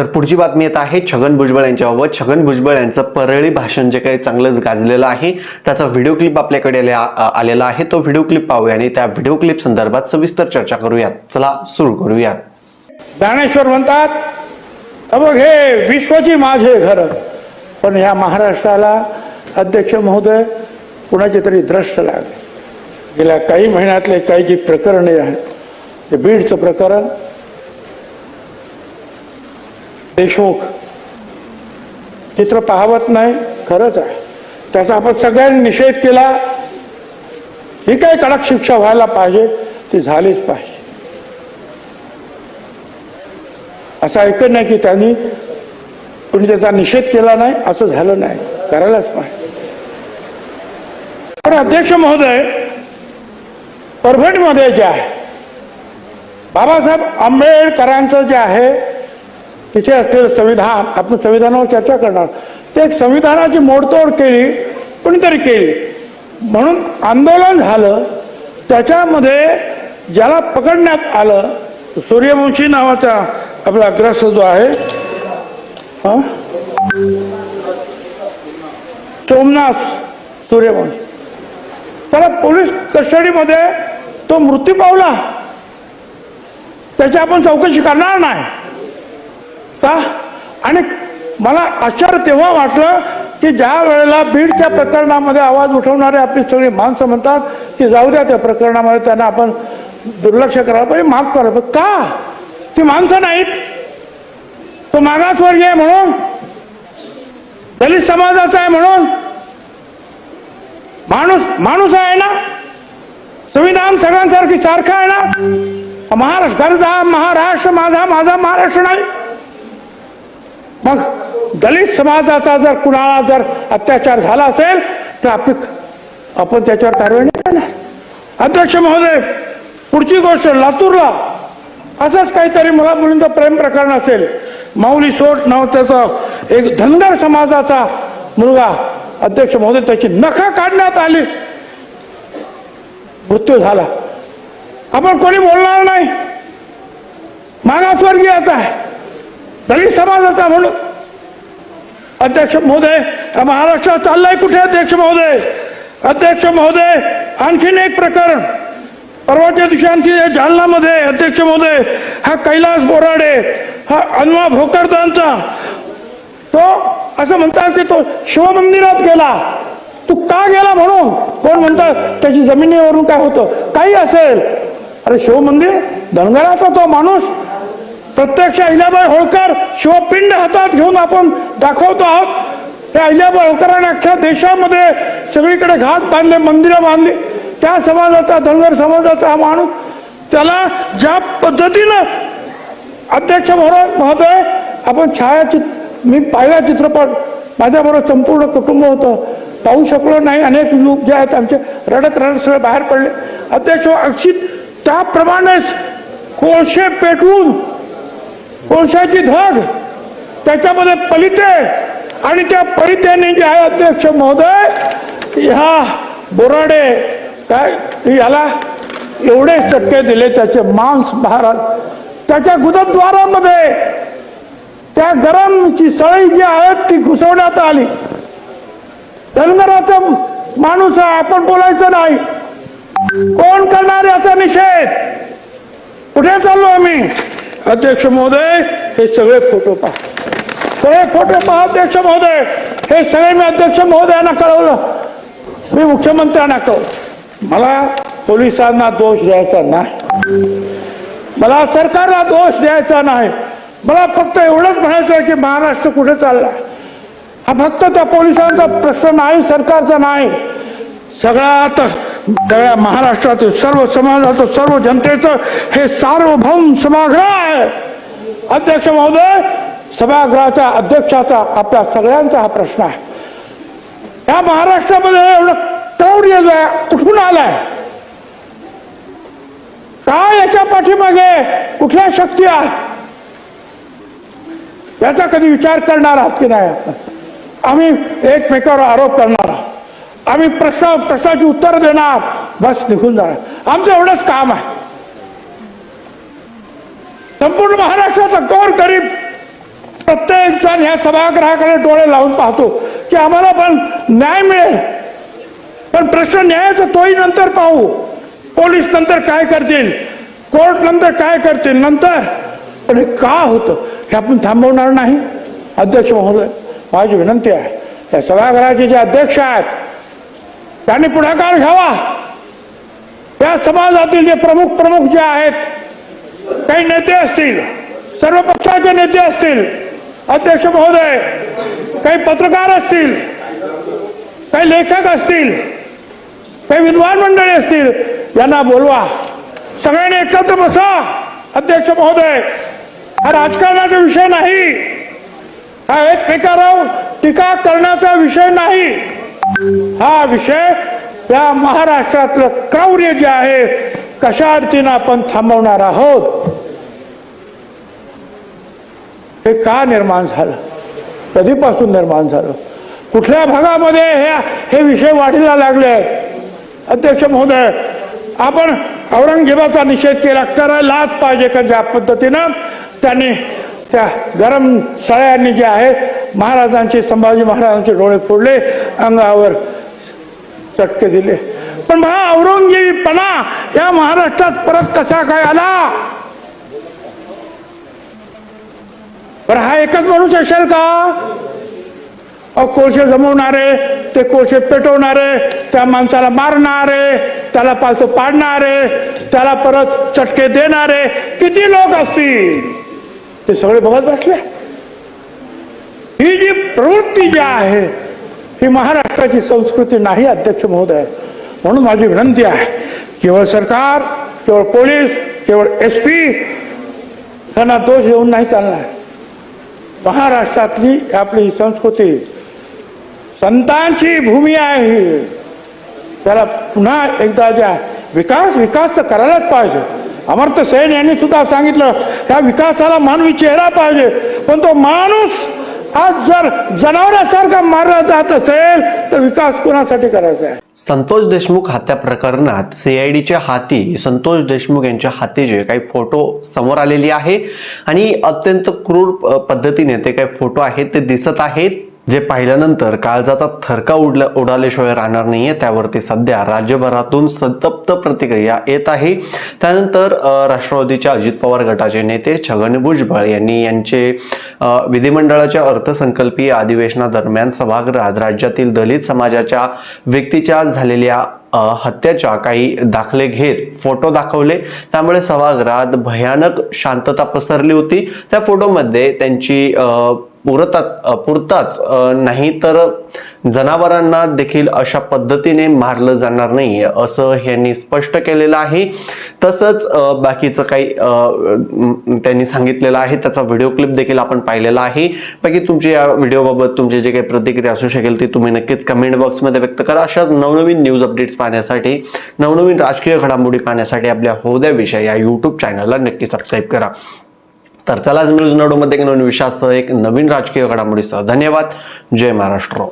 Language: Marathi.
तर पुढची बातमी येत आहे छगन भुजबळ यांच्याबाबत. छगन भुजबळ यांचं परळी भाषण जे काही चांगलंच गाजलेलं आहे त्याचा व्हिडिओ क्लिप आपल्याकडे आलेला आहे. तो व्हिडिओ क्लिप पाहूया आणि त्या व्हिडिओ क्लिप संदर्भात सविस्तर चर्चा करूयात. चला सुरू करूयात. ज्ञानेश्वर म्हणतात मग हे विश्वची माझे घर. पण ह्या महाराष्ट्राला अध्यक्ष महोदय कुणाचे तरी द्रष्ट लागले. गेल्या काही महिन्यातले काही जी प्रकरणे आहेत ते बीडचं प्रकरण देशमुख चित्र पाहावत नाही खरंच आहे. त्याचा आपण सगळ्यांनी निषेध केला. ही काही कडक शिक्षा व्हायला पाहिजे ती झालीच पाहिजे. असं ऐकत नाही की त्यांनी कुणी त्याचा निषेध केला नाही असं झालं नाही. करायलाच पाहिजे. पण अध्यक्ष महोदय परभणीमध्ये जे आहे बाबासाहेब आंबेडकरांचं जे आहे तिथे असलेलं संविधान आपण संविधानावर चर्चा करणार. ते एक संविधानाची मोडतोड केली कोणीतरी केली. म्हणून आंदोलन झालं. त्याच्यामध्ये ज्याला पकडण्यात आलं सूर्यवंशी नावाचा आपला ग्रस्त जो आहे हा? सोमनाथ सूर्यवंशी. त्याला पोलीस कस्टडीमध्ये तो मृत्यू पावला. त्याची आपण चौकशी करणार नाही. का आणि मला आश्चर्य तेव्हा वाटलं की ज्या वेळेला बीडच्या प्रकरणामध्ये आवाज उठवणारे आपली सगळी माणसं म्हणतात की जाऊ द्या त्या प्रकरणामध्ये त्यांना आपण दुर्लक्ष करायला पाहिजे माफ करायला पाहिजे का? ती माणसं नाहीत. तो मागासवर्गीय आहे म्हणून. दलित समाजाचा आहे म्हणून. माणूस माणूस आहे ना? संविधान सगळ्यांसारखी सारखं आहे ना? महाराष्ट्र गरजा महाराष्ट्र माझा माझा महाराष्ट्र नाही. मग दलित समाजाचा जर कुणाला जर अत्याचार झाला असेल तर आपली आपण त्याच्यावर कारवाई नाही करणार. अध्यक्ष महोदय पुढची गोष्ट लातूरला. असंच काहीतरी मुला मुलींचं प्रेम प्रकरण असेल माऊली सोट नाव एक धनगर समाजाचा मुलगा अध्यक्ष महोदय त्याची नखा काढण्यात आली. मृत्यू झाला. आपण कोणी बोलणार नाही. मागासवर्गीयाचा आहे. दलित समाजाचा म्हणून. अध्यक्ष महोदय हा महाराष्ट्रात चाललाय कुठे अध्यक्ष महोदय? अध्यक्ष महोदय आणखीन एक प्रकरण. परवाच्या दिवशी आणखी जालनामध्ये अध्यक्ष महोदय हा कैलास बोराडे हा अन्वा भोकरदांचा. तो असं म्हणतात की तो शिवमंदिरात गेला. तू का गेला म्हणून? कोण म्हणतात त्याची जमिनीवरून काय होतं? काही असेल. अरे शिवमंदिर धनगराचा तो माणूस प्रत्यक्ष अहिल्याबाई होळकर शिवपिंड हातात घेऊन आपण दाखवतो आहोत. त्या अहिल्याबाई होळकरांनी अख्ख्या देशामध्ये सगळीकडे घात बांधले मंदिरं बांधली. त्या समाजाचा धनगर समाजाचा हा माणूस त्याला ज्या पद्धतीनं अध्यक्ष महोदय महोदय आपण छायाचित्र मी पाहिला चित्रपट माझ्याबरोबर संपूर्ण कुटुंब होतं. पाहू शकलो नाही अनेक लोक जे आहेत आमचे रडत रडत सगळे बाहेर पडले. अध्यक्ष हो, अक्षित त्याप्रमाणेच कोळशे पेटवून कोळशाची धग त्याच्यामध्ये पलिते आणि त्या पलित्याने जे आहे अध्यक्ष महोदय ह्या बोराडे काय याला एवढे चटके दिले त्याचे मांस महाराज. त्याच्या गुदद्वारामध्ये त्या गरमची सळई जी आहे ती घुसवण्यात आली. धनगराचा माणूस आहे आपण बोलायचं नाही. कोण करणार याचा निषेध? कुठे चाललो आम्ही? अध्यक्ष महोदय हे सगळे फोटो पहा. सगळे फोटो पहा अध्यक्ष महोदय. हे सगळे मी अध्यक्ष महोदयांना कळवलं. मी मुख्यमंत्र्यांना कळवलं. मला पोलिसांना दोष द्यायचा नाही. मला सरकारला दोष द्यायचा नाही. मला फक्त एवढंच म्हणायचं आहे की महाराष्ट्र कुठे चालला? हा फक्त त्या पोलिसांचा प्रश्न नाही सरकारचा नाही. सगळ्यात दया महाराष्ट्रातील सर्व समाजाचं सर्व जनतेचं हे सार्वभौम सभागृह आहे. अध्यक्ष महोदय सभागृहाच्या अध्यक्षाचा आपल्या सगळ्यांचा हा प्रश्न आहे. या महाराष्ट्रामध्ये एवढं क्रौर्य जो आहे कुठून आलाय? काय याच्या पाठीमागे कुठल्या शक्ती आहे याचा कधी विचार करणार आहात की नाही आपण? आम्ही एकमेकावर आरोप करणार आहोत. आम्ही प्रश्न प्रश्नाची उत्तर देणार. बस निघून जाणार. आमचं एवढंच काम आहे. संपूर्ण महाराष्ट्राचा गोर गरीब सण ह्या सभागृहाकडे डोळे लावून पाहतो की आम्हाला पण न्याय मिळेल. पण प्रश्न न्यायाचा तोही नंतर पाहू. पोलीस नंतर काय करतील? कोर्ट नंतर काय करतील? नंतर. पण हे का होतं? हे आपण थांबवणार नाही. अध्यक्ष महोदय माझी विनंती आहे. या सभागृहाचे जे अध्यक्ष आहेत त्यांनी पुढाकार घ्यावा. या समाजातील जे प्रमुख प्रमुख जे आहेत काही नेते असतील सर्व पक्षाचे नेते असतील अध्यक्ष महोदय काही पत्रकार असतील काही लेखक असतील काही विद्वान मंडळी असतील यांना बोलवा. सगळ्यांनी एकत्र बसा अध्यक्ष महोदय. हा राजकारणाचा विषय नाही. हा एकमेकावर टीका करण्याचा विषय नाही. हा विषय या महाराष्ट्रातलं क्रौर्य जे आहे कशा अर्थीनं आपण थांबवणार आहोत? हे का निर्माण झालं? कधीपासून निर्माण झालं? कुठल्या भागामध्ये हे हे विषय वाढीला लागले? अध्यक्ष महोदय आपण औरंगजेबाचा निषेध केला करायलाच पाहिजे का ज्या पद्धतीनं त्यांनी त्या गरम सळ्यांनी जे आहे महाराजांचे संभाजी महाराजांचे डोळे फोडले अंगावर चटके दिले. पण हा औरंगजेबीपणा या महाराष्ट्रात परत कसा काय आला? पण हा एकच माणूस असेल का? अहो कोळसे जमवणारे ते कोळशे पेटवणारे त्या माणसाला मारणारे त्याला पालतो पाडणारे त्याला परत चटके देणारे किती लोक असतील? ते सगळे बघत बसले. ही जी प्रवृत्ती जी आहे ही महाराष्ट्राची संस्कृती नाही अध्यक्ष महोदय. म्हणून माझी विनंती आहे केवळ सरकार केवळ पोलीस केवळ एस पी त्यांना दोष देऊन नाही चालणार. महाराष्ट्रातली आपली ही संस्कृती संतांची भूमी आहे. ही त्याला पुन्हा एकदा ज्या विकास विकास तर करायलाच पाहिजे. अमर्त्य सेन यांनी सुद्धा सांगितलं त्या विकासाला मानवी चेहरा पाहिजे. पण तो माणूस आज जर जनावरासारखा मारला जात असेल तर विकास कोणासाठी करायचा आहे? संतोष देशमुख हत्या प्रकरणात सीआयडीच्या हाती संतोष देशमुख यांच्या हाती जे काही फोटो समोर आलेली आहे आणि अत्यंत क्रूर पद्धतीने ते काही फोटो आहेत ते दिसत आहेत. जे पाहिल्यानंतर काळजाचा थरका उडल्या उडाल्याशिवाय राहणार नाहीये त्यावरती सध्या राज्यभरातून संतप्त प्रतिक्रिया येत आहे. त्यानंतर राष्ट्रवादीच्या अजित पवार गटाचे नेते छगन भुजबळ यांनी यांचे विधिमंडळाच्या अर्थसंकल्पीय अधिवेशनादरम्यान सभागृहात राज्यातील दलित समाजाच्या व्यक्तीच्या झालेल्या हत्याच्या काही दाखले घेत फोटो दाखवले. त्यामुळे सभागृहात भयानक शांतता पसरली होती. त्या फोटोमध्ये त्यांची पुरतात पुरताच नाही तर जनावरांना देखील अशा पद्धतीने मारलं जाणार नाही असं यांनी स्पष्ट केलेलं आहे. तसंच बाकीचं काही त्यांनी सांगितलेलं आहे त्याचा व्हिडिओ क्लिप देखील आपण पाहिलेला आहे. बाकी तुमची या व्हिडिओबाबत तुमची जे काही प्रतिक्रिया असू शकेल ती तुम्ही नक्कीच कमेंट बॉक्समध्ये व्यक्त करा. अशाच नवनवीन न्यूज अपडेट्स पाहण्यासाठी नवनवीन राजकीय घडामोडी पाहण्यासाठी आपल्या होद्या विषय या यूट्यूब चॅनलला नक्की सबस्क्राईब करा. तर चला न्यूज नोडमध्ये एक नवीन विषयासह एक नवीन राजकीय घडामोडीसह. धन्यवाद. जय महाराष्ट्र.